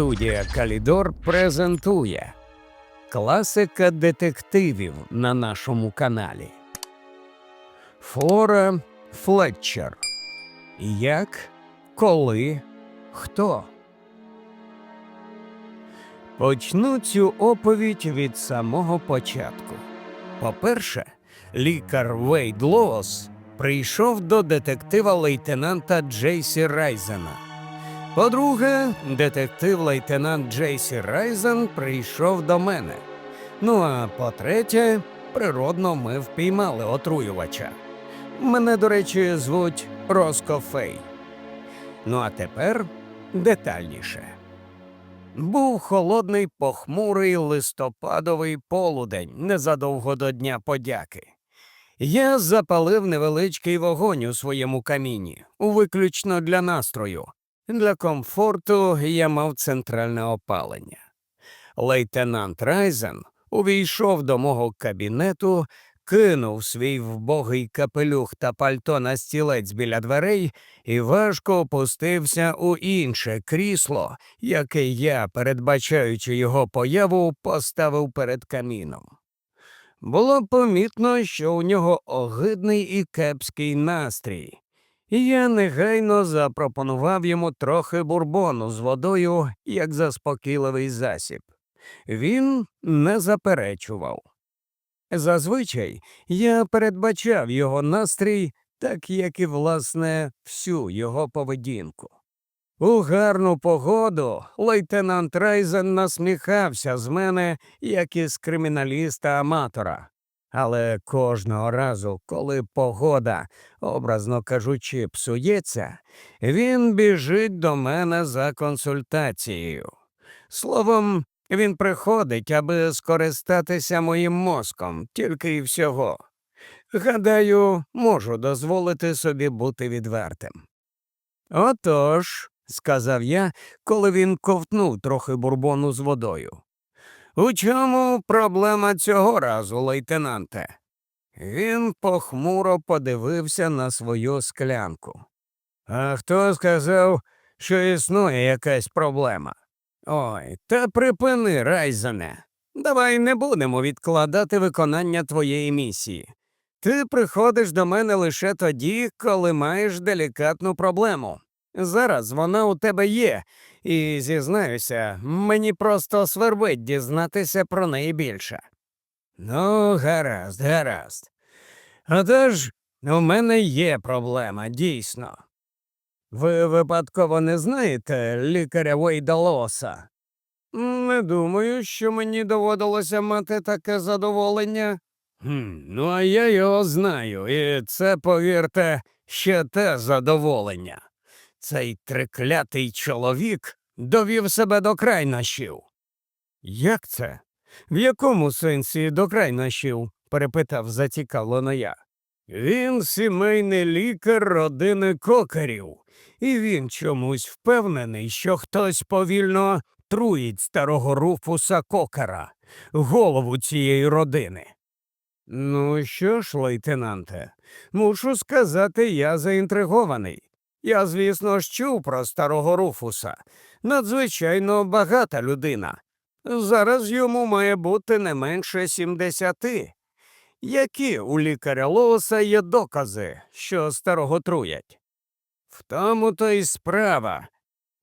Студія Калідор презентує класика детективів на нашому каналі. Флора Флетчер. Як, коли, хто? Почну цю оповідь від самого початку. По-перше, лікар Вейд Лоос прийшов до детектива лейтенанта Джейсі Райзена. По-друге, детектив-лейтенант Джейсі Райзен прийшов до мене. Ну а по-третє, природно, ми впіймали отруювача. Мене, до речі, звуть Роско Фей. Ну а тепер детальніше. Був холодний похмурий листопадовий полудень незадовго до Дня подяки. Я запалив невеличкий вогонь у своєму каміні, виключно для настрою. Для комфорту я мав центральне опалення. Лейтенант Райзен увійшов до мого кабінету, кинув свій вбогий капелюх та пальто на стілець біля дверей і важко опустився у інше крісло, яке я, передбачаючи його появу, поставив перед каміном. Було помітно, що у нього огидний і кепський настрій. І я негайно запропонував йому трохи бурбону з водою, як заспокійливий засіб. Він не заперечував. Зазвичай я передбачав його настрій, так як і, власне, всю його поведінку. У гарну погоду лейтенант Райзен насміхався з мене, як із криміналіста-аматора. Але кожного разу, коли погода, образно кажучи, псується, він біжить до мене за консультацією. Словом, він приходить, аби скористатися моїм мозком, тільки й всього. Гадаю, можу дозволити собі бути відвертим. Отож, сказав я, коли він ковтнув трохи бурбону з водою. У чому проблема цього разу, лейтенанте? Він похмуро подивився на свою склянку. А хто сказав, що існує якась проблема? Ой, та припини, Райзене. Давай не будемо відкладати виконання твоєї місії. Ти приходиш до мене лише тоді, коли маєш делікатну проблему. Зараз вона у тебе є, і зізнаюся, мені просто свербить дізнатися про неї більше. Ну, гаразд, гаразд. Отож, у мене є проблема, дійсно. Ви випадково не знаєте лікаря Вейда Лоса? Не думаю, що мені доводилося мати таке задоволення. Хм, Ну, а я його знаю, і це, повірте, ще те задоволення. Цей триклятий чоловік довів себе до крайнощів. Як це? В якому сенсі до крайнощів? перепитав зацікавлено я. Він сімейний лікар родини кокарів, і він чомусь впевнений, що хтось повільно труїть старого руфуса кокара, голову цієї родини. Ну що ж, лейтенанте, мушу сказати, я заінтригований. Я, звісно, чув про старого руфуса. Надзвичайно багата людина. Зараз йому має бути не менше сімдесяти. Які у лікаря Лоуса є докази, що старого труять? В тому то й справа.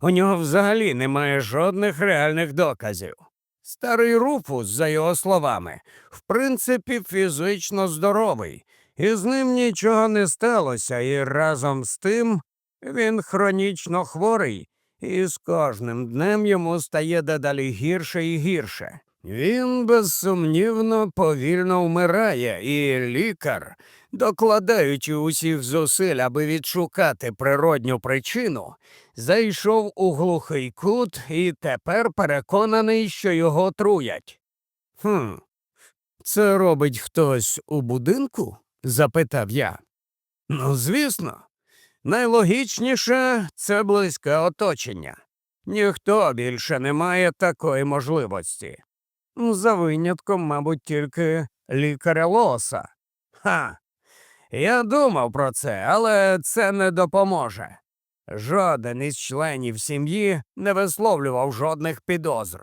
У нього взагалі немає жодних реальних доказів. Старий Руфус, за його словами, в принципі, фізично здоровий, і з ним нічого не сталося, і разом з тим він хронічно хворий, і з кожним днем йому стає дедалі гірше і гірше. Він безсумнівно повільно вмирає, і лікар, докладаючи усіх зусиль, аби відшукати природню причину, зайшов у глухий кут і тепер переконаний, що його труять. Хм, це робить хтось у будинку? запитав я. Ну, звісно, найлогічніше це близьке оточення. Ніхто більше не має такої можливості. За винятком, мабуть, тільки лікаря лоса. Ха. Я думав про це, але це не допоможе. Жоден із членів сім'ї не висловлював жодних підозр.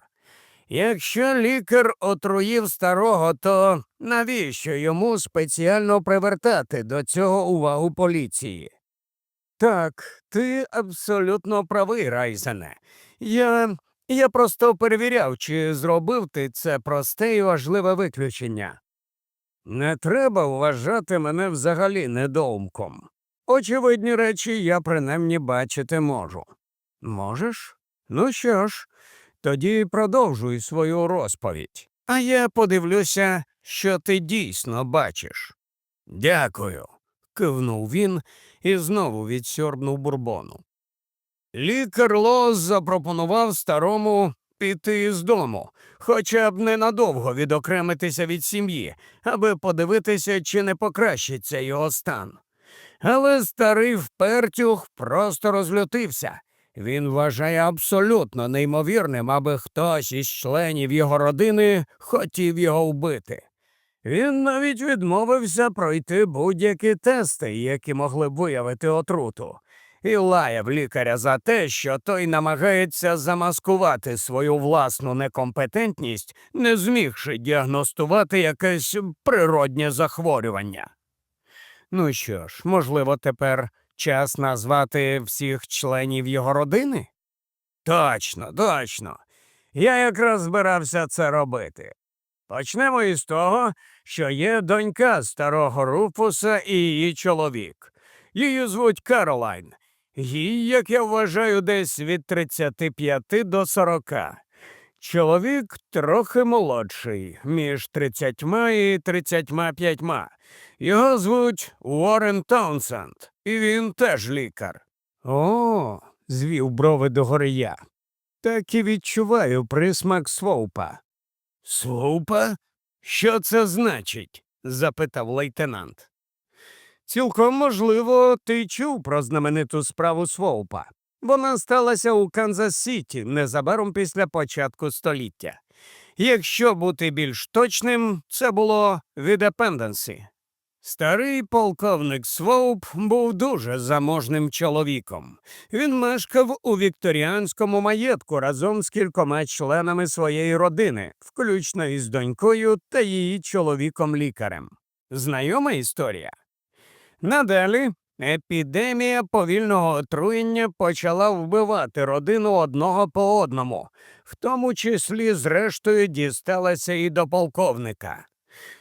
Якщо лікар отруїв старого, то навіщо йому спеціально привертати до цього увагу поліції? Так, ти абсолютно правий, Райзене. Я. Я просто перевіряв, чи зробив ти це просте і важливе виключення. Не треба вважати мене взагалі недоумком. Очевидні речі я принаймні бачити можу. Можеш? Ну що ж, тоді продовжуй свою розповідь. А я подивлюся, що ти дійсно бачиш. Дякую. Кивнув він і знову відсьорбнув бурбону. Лікар Лоз запропонував старому піти з дому, хоча б ненадовго відокремитися від сім'ї, аби подивитися, чи не покращиться його стан. Але старий впертюх просто розлютився. Він вважає абсолютно неймовірним, аби хтось із членів його родини хотів його вбити. Він навіть відмовився пройти будь-які тести, які могли б виявити отруту, і лаяв лікаря за те, що той намагається замаскувати свою власну некомпетентність, не змігши діагностувати якесь природнє захворювання. Ну що ж, можливо, тепер час назвати всіх членів його родини? Точно, точно. Я якраз збирався це робити. Почнемо із того, що є донька старого Руфуса і її чоловік. Її звуть Каролайн. Їй, як я вважаю, десь від 35 до 40. Чоловік трохи молодший, між 30 і 35. Його звуть Уоррен Таунсенд, і він теж лікар. О, звів брови догори я. Так і відчуваю присмак своупа. Своупа? Що це значить? запитав лейтенант. Цілком можливо, ти чув про знамениту справу Своупа. Вона сталася у Канзас Сіті незабаром після початку століття. Якщо бути більш точним, це було від Епенденсі. Старий полковник Своуп був дуже заможним чоловіком. Він мешкав у вікторіанському маєтку разом з кількома членами своєї родини, включно із донькою та її чоловіком-лікарем. Знайома історія? Надалі епідемія повільного отруєння почала вбивати родину одного по одному, в тому числі, зрештою, дісталася і до полковника.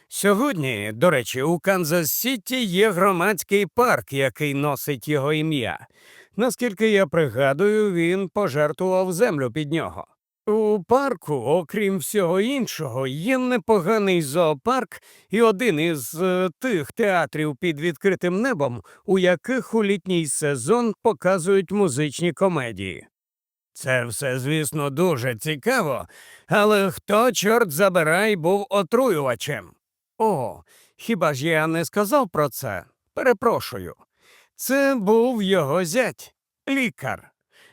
Сьогодні, до речі, у Канзас Сіті є громадський парк, який носить його ім'я. Наскільки я пригадую, він пожертвував землю під нього. У парку, окрім всього іншого, є непоганий зоопарк і один із е, тих театрів під відкритим небом, у яких у літній сезон показують музичні комедії. Це все, звісно, дуже цікаво, але хто, чорт забирай, був отруювачем? О, хіба ж я не сказав про це? Перепрошую. Це був його зять, лікар.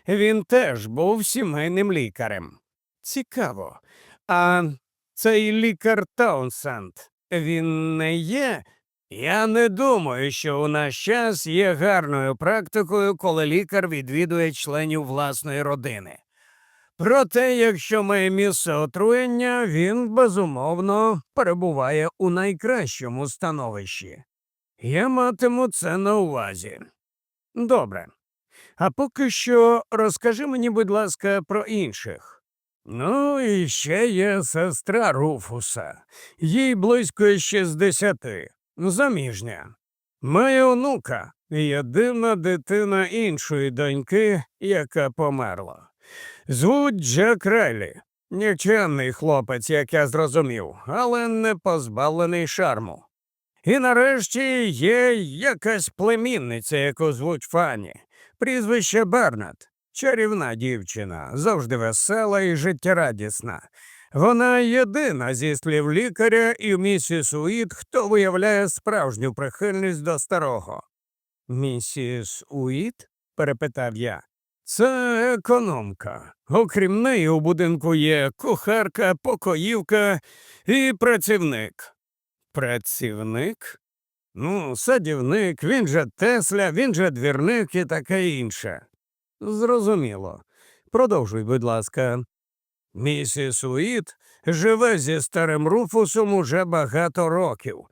Він теж був сімейним лікарем. Цікаво. А цей лікар Таунсенд, він не є? Я не думаю, що у наш час є гарною практикою, коли лікар відвідує членів власної родини. Проте, якщо має місце отруєння, він безумовно перебуває у найкращому становищі. Я матиму це на увазі. Добре. А поки що розкажи мені, будь ласка, про інших. Ну, і ще є сестра Руфуса, їй близько 60, заміжня. Має онука, єдина дитина іншої доньки, яка померла. Звуть Джек Релі. Нічемний хлопець, як я зрозумів, але не позбавлений шарму. І нарешті є якась племінниця, яку звуть Фані, прізвище Бернат. Чарівна дівчина, завжди весела і життєрадісна. Вона єдина зі слів лікаря і місіс Уіт, хто виявляє справжню прихильність до старого. Місіс Уіт? перепитав я. Це економка. Окрім неї, у будинку є кухарка, покоївка і працівник. Працівник? Ну, садівник, він же Тесля, він же двірник і таке інше. Зрозуміло. Продовжуй, будь ласка. Місіс Уіт живе зі старим Руфусом уже багато років.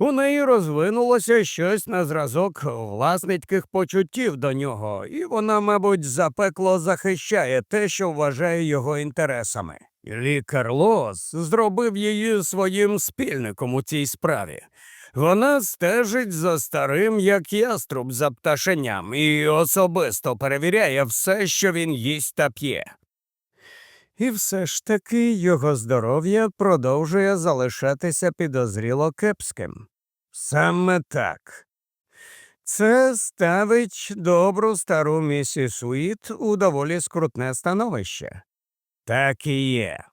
У неї розвинулося щось на зразок власницьких почуттів до нього, і вона, мабуть, запекло захищає те, що вважає його інтересами. Лікар Лос зробив її своїм спільником у цій справі. Вона стежить за старим, як яструб за пташеням, і особисто перевіряє все, що він їсть та п'є. І все ж таки його здоров'я продовжує залишатися підозріло кепським. Саме так. Це ставить добру стару місіс Уіт у доволі скрутне становище. Так і є.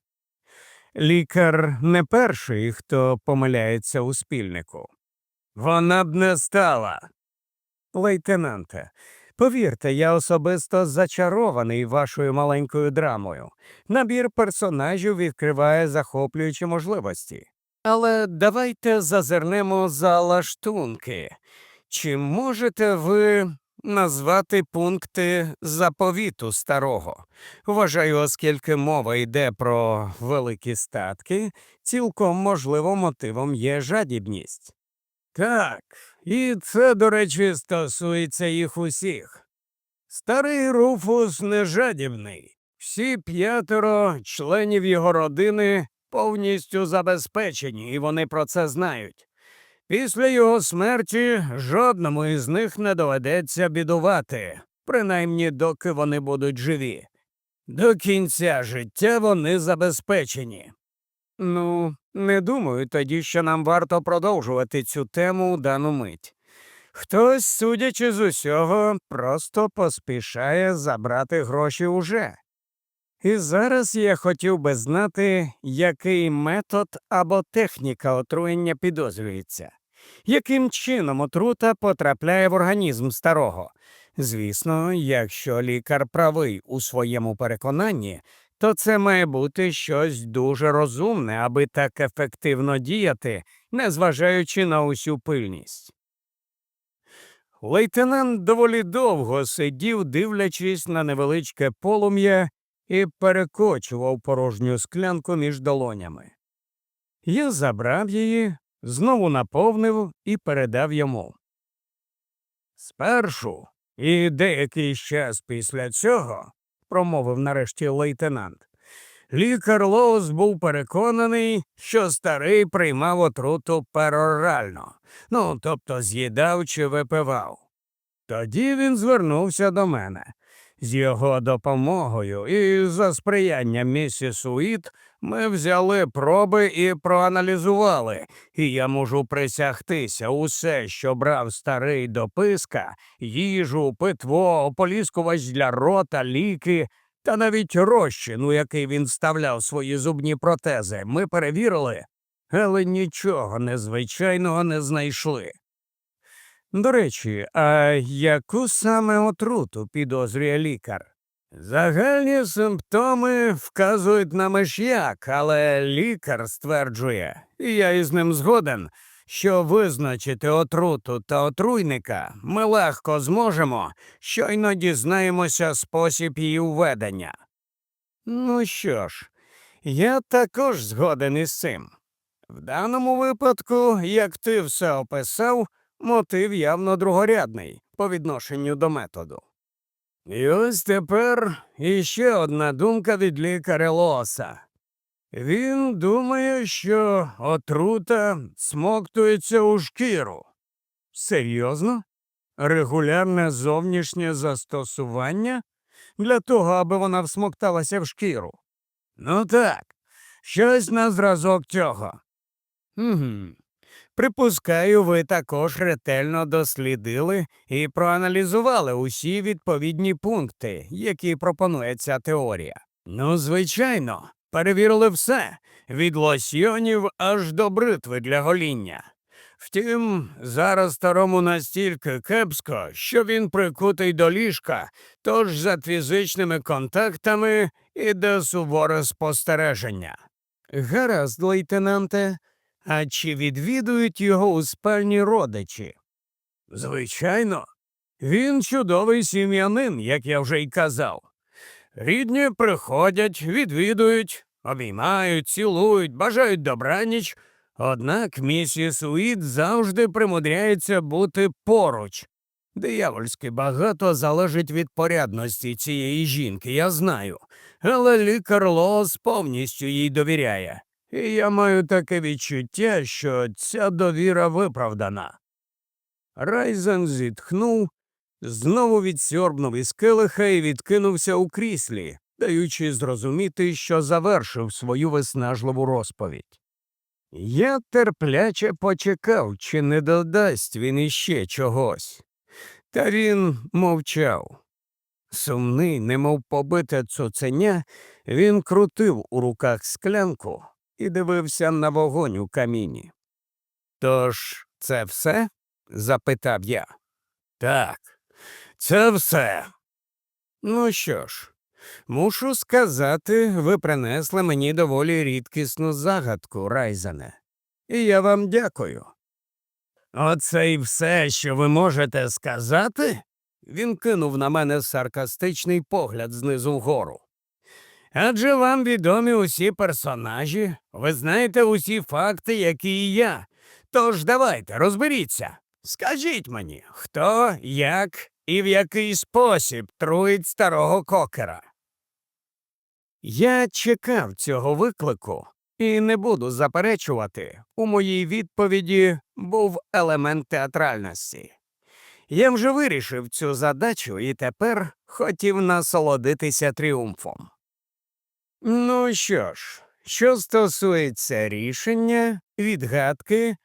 Лікар не перший, хто помиляється у спільнику. Вона б не стала. Лейтенанте, повірте, я особисто зачарований вашою маленькою драмою. Набір персонажів відкриває захоплюючі можливості. Але давайте зазирнемо за лаштунки. Чи можете ви назвати пункти заповіту старого? Вважаю, оскільки мова йде про великі статки, цілком можливо мотивом є жадібність. Так, і це, до речі, стосується їх усіх. Старий Руфус не жадібний. Всі п'ятеро членів його родини повністю забезпечені, і вони про це знають. Після його смерті жодному із них не доведеться бідувати, принаймні доки вони будуть живі. До кінця життя вони забезпечені. Ну, не думаю тоді, що нам варто продовжувати цю тему у дану мить. Хтось, судячи з усього, просто поспішає забрати гроші уже. І зараз я хотів би знати, який метод або техніка отруєння підозрюється, яким чином отрута потрапляє в організм старого. Звісно, якщо лікар правий у своєму переконанні, то це має бути щось дуже розумне, аби так ефективно діяти, незважаючи на усю пильність. Лейтенант доволі довго сидів, дивлячись на невеличке полум'я, і перекочував порожню склянку між долонями. Я забрав її, знову наповнив і передав йому. Спершу і деякий час після цього, промовив нарешті лейтенант, лікар Лоус був переконаний, що старий приймав отруту перорально, ну, тобто з'їдав чи випивав. Тоді він звернувся до мене. З його допомогою і за сприяння місіс Уіт ми взяли проби і проаналізували, і я можу присягтися усе, що брав старий до писка, їжу, питво, ополіскувач для рота, ліки та навіть розчин, у який він вставляв свої зубні протези, ми перевірили, але нічого незвичайного не знайшли. До речі, а яку саме отруту підозрює лікар? Загальні симптоми вказують на миш'як, але лікар стверджує, і я із ним згоден, що визначити отруту та отруйника ми легко зможемо, щойно дізнаємося спосіб її введення. Ну що ж, я також згоден із цим. В даному випадку, як ти все описав, мотив явно другорядний по відношенню до методу. І ось тепер іще одна думка від лікаря Лоса. Він думає, що отрута смоктується у шкіру. Серйозно? Регулярне зовнішнє застосування для того, аби вона всмокталася в шкіру. Ну так, щось на зразок цього. Угу. Припускаю, ви також ретельно дослідили і проаналізували усі відповідні пункти, які пропонує ця теорія. Ну, звичайно, перевірили все від лосьйонів аж до бритви для гоління. Втім, зараз старому настільки кепсько, що він прикутий до ліжка, тож за фізичними контактами іде суворе спостереження. Гаразд, лейтенанте. А чи відвідують його у спальні родичі? Звичайно, Він чудовий сім'янин, як я вже й казав. Рідні приходять, відвідують, обіймають, цілують, бажають добраніч. Однак місіс Уіт завжди примудряється бути поруч. Диявольськи багато залежить від порядності цієї жінки, я знаю, але лікар Лоос повністю їй довіряє. І я маю таке відчуття, що ця довіра виправдана. Райзен зітхнув, знову відсьорбнув із келиха і відкинувся у кріслі, даючи зрозуміти, що завершив свою виснажливу розповідь. Я терпляче почекав, чи не додасть він іще чогось. Та він мовчав. Сумний, немов побите цуценя, він крутив у руках склянку і дивився на вогонь у каміні. Тож, це все? запитав я. Так, це все. Ну що ж, мушу сказати, ви принесли мені доволі рідкісну загадку, Райзене. І я вам дякую. Оце і все, що ви можете сказати? Він кинув на мене саркастичний погляд знизу вгору. Адже вам відомі усі персонажі, ви знаєте усі факти, які і я. Тож давайте розберіться. Скажіть мені, хто, як і в який спосіб труїть старого кокера. Я чекав цього виклику і не буду заперечувати, у моїй відповіді був елемент театральності. Я вже вирішив цю задачу і тепер хотів насолодитися тріумфом. Ну що ж, що стосується рішення, відгадки,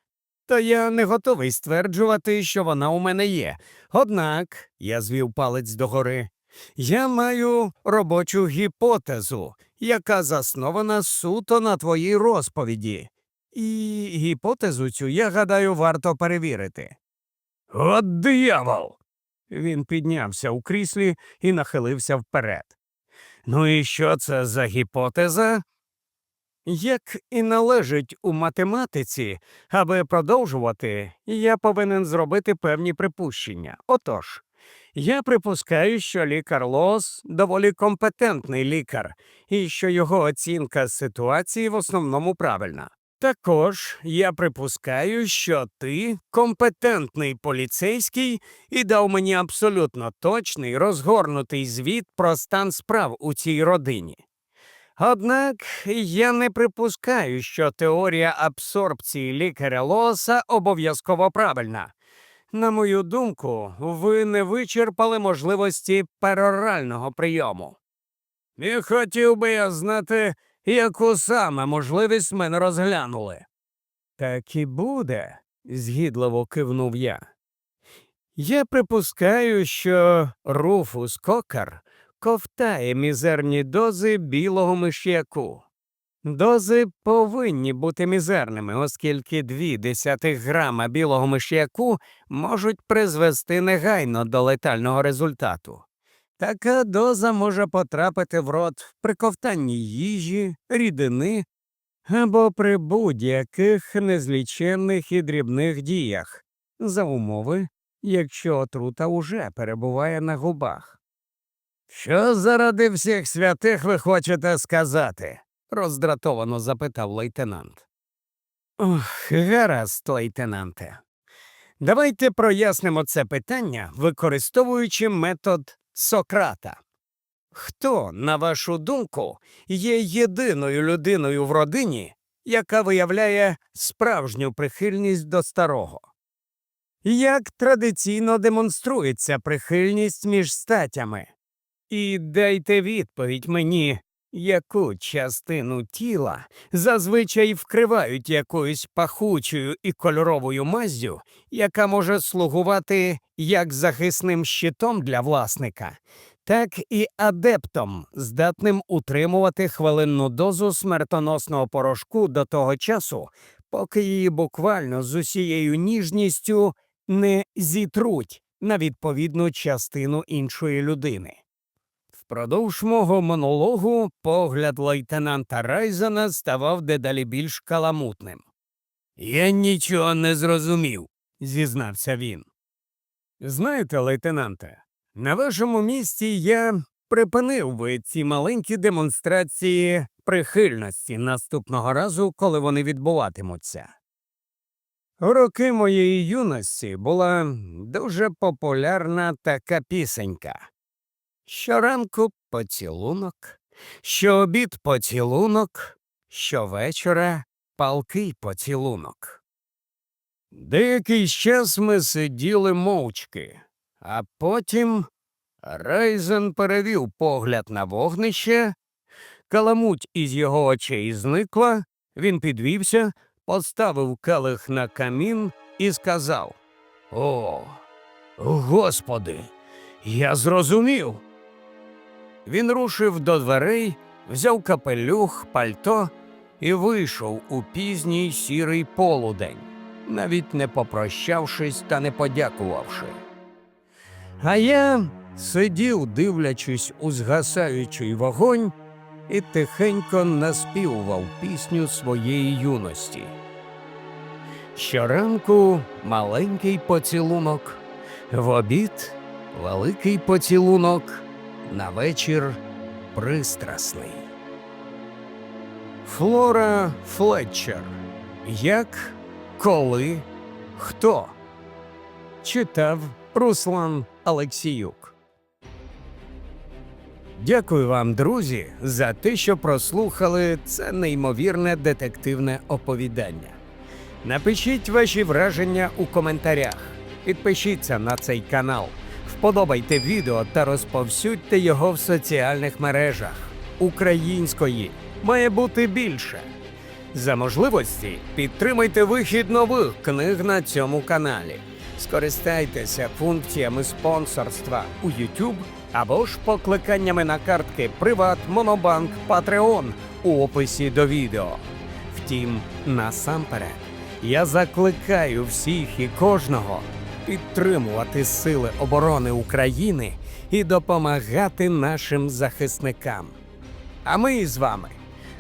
то я не готовий стверджувати, що вона у мене є. Однак, я звів палець догори, я маю робочу гіпотезу, яка заснована суто на твоїй розповіді. І гіпотезу цю, я гадаю, варто перевірити. От диявол. Він піднявся у кріслі і нахилився вперед. Ну і що це за гіпотеза? Як і належить у математиці, аби продовжувати, я повинен зробити певні припущення. Отож, я припускаю, що лікар Лос доволі компетентний лікар, і що його оцінка ситуації в основному правильна. Також я припускаю, що ти компетентний поліцейський і дав мені абсолютно точний розгорнутий звіт про стан справ у цій родині. Однак я не припускаю, що теорія абсорбції лікаря Лоса обов'язково правильна. На мою думку, ви не вичерпали можливості перорального прийому. І хотів би я знати, яку саме можливість мене розглянули. Так і буде, згідливо кивнув я. Я припускаю, що Руфус Кокар ковтає мізерні дози білого миш'яку. Дози повинні бути мізерними, оскільки дві десятих грама білого миш'яку можуть призвести негайно до летального результату. Така доза може потрапити в рот при ковтанні їжі, рідини або при будь-яких незліченних і дрібних діях, за умови, якщо отрута уже перебуває на губах. Що заради всіх святих ви хочете сказати? роздратовано запитав лейтенант. Ох, гаразд, лейтенанте. Давайте прояснимо це питання, використовуючи метод Сократа. Хто, на вашу думку, є єдиною людиною в родині, яка виявляє справжню прихильність до старого? Як традиційно демонструється прихильність між статями? І дайте відповідь мені, яку частину тіла зазвичай вкривають якоюсь пахучою і кольоровою маззю, яка може слугувати як захисним щитом для власника, так і адептом, здатним утримувати хвилинну дозу смертоносного порошку до того часу, поки її буквально з усією ніжністю не зітруть на відповідну частину іншої людини. Впродовж мого монологу погляд лейтенанта Райзена ставав дедалі більш каламутним. Я нічого не зрозумів, зізнався він. Знаєте, лейтенанте, на вашому місці я припинив би ці маленькі демонстрації прихильності наступного разу, коли вони відбуватимуться. Роки моєї юності була дуже популярна така пісенька. Щоранку поцілунок, щообід поцілунок, щовечора палкий поцілунок. Деякий час ми сиділи мовчки, а потім Райзен перевів погляд на вогнище, каламуть із його очей зникла, він підвівся, поставив келих на камін і сказав О, господи, я зрозумів. Він рушив до дверей, взяв капелюх, пальто і вийшов у пізній сірий полудень, навіть не попрощавшись та не подякувавши. А я сидів, дивлячись у згасаючий вогонь, і тихенько наспівував пісню своєї юності. Щоранку маленький поцілунок, в обід великий поцілунок, на вечір пристрасний. Флора Флетчер. Як, коли, хто? Читав Руслан Алексіюк. Дякую вам, друзі, за те, що прослухали це неймовірне детективне оповідання. Напишіть ваші враження у коментарях. Підпишіться на цей канал, вподобайте відео та розповсюдьте його в соціальних мережах. Української має бути більше. За можливості підтримайте вихід нових книг на цьому каналі. Скористайтеся функціями спонсорства у YouTube або ж покликаннями на картки Приват, Монобанк, Patreon у описі до відео. Втім, насамперед, я закликаю всіх і кожного підтримувати Сили оборони України і допомагати нашим захисникам. А ми з вами